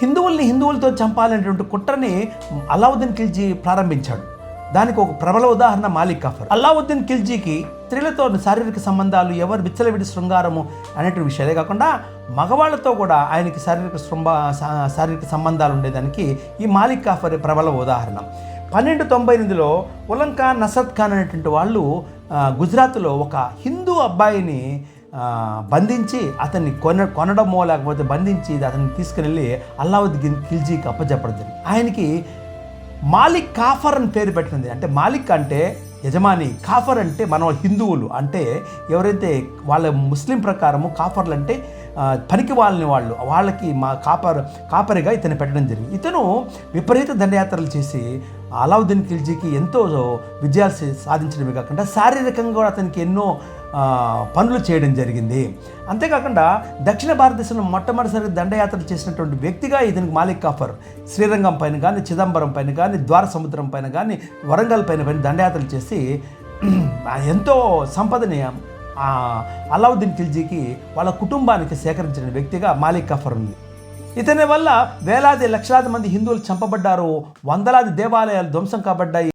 హిందువుల్ని హిందువులతో చంపాలనేటువంటి కుట్రని అలావుద్దీన్ ఖిల్జీ ప్రారంభించాడు. దానికి ఒక ప్రబల ఉదాహరణ మాలిక్ కాఫర్ అల్లావుద్దీన్ ఖిల్జీకి స్త్రీలతో శారీరక సంబంధాలు ఎవరు విచ్చలవిడి శృంగారము అనేటువంటి విషయాలే కాకుండా మగవాళ్ళతో కూడా ఆయనకి శారీరక శృంభ శారీరక సంబంధాలు ఉండేదానికి ఈ మాలిక్ కాఫర్ ప్రబల ఉదాహరణ. పన్నెండు తొంభై ఎనిమిదిలో ఉలంకా నసద్ ఖాన్ అనేటువంటి వాళ్ళు గుజరాత్లో ఒక హిందూ అబ్బాయిని బంధించి అతన్ని కొన కొనడమో లేకపోతే బంధించి అతన్ని తీసుకుని అల్లావుద్దీన్ ఖిల్జీకి అప్పచెప్పడం జరిగింది. ఆయనకి మాలిక్ కాఫర్ అని పేరు పెట్టింది. అంటే మాలిక్ అంటే యజమాని కాఫర్ అంటే మన హిందువులు. అంటే ఎవరైతే వాళ్ళ ముస్లిం ప్రకారము కాఫర్లు అంటే పనికి వాళ్ళని వాళ్ళు. వాళ్ళకి మా కాపర్ కాపరిగా ఇతను పెట్టడం జరిగింది. ఇతను విపరీత దండయాత్రలు చేసి అలావుద్దీన్ ఖిల్జీకి ఎంతో విజయాలు సాధించడమే కాకుండా శారీరకంగా కూడా అతనికి ఎన్నో పనులు చేయడం జరిగింది. అంతేకాకుండా దక్షిణ భారతదేశంలో మొట్టమొదటిసారి దండయాత్రలు చేసినటువంటి వ్యక్తిగా ఇతనికి మాలిక్ కాఫర్. శ్రీరంగం పైన కానీ చిదంబరం పైన కానీ ద్వార సముద్రం పైన కానీ వరంగల్ పైన పైన దండయాత్రలు చేసి ఎంతో సంపదని అలావుద్దీన్ ఖిల్జీకి వాళ్ళ కుటుంబానికి సేకరించిన వ్యక్తిగా మాలిక్ కాఫర్ ఉంది. ఇతని వల్ల వేలాది లక్షలాది మంది హిందువులు చంపబడ్డారు. వందలాది దేవాలయాలు ధ్వంసం కాబడ్డాయి.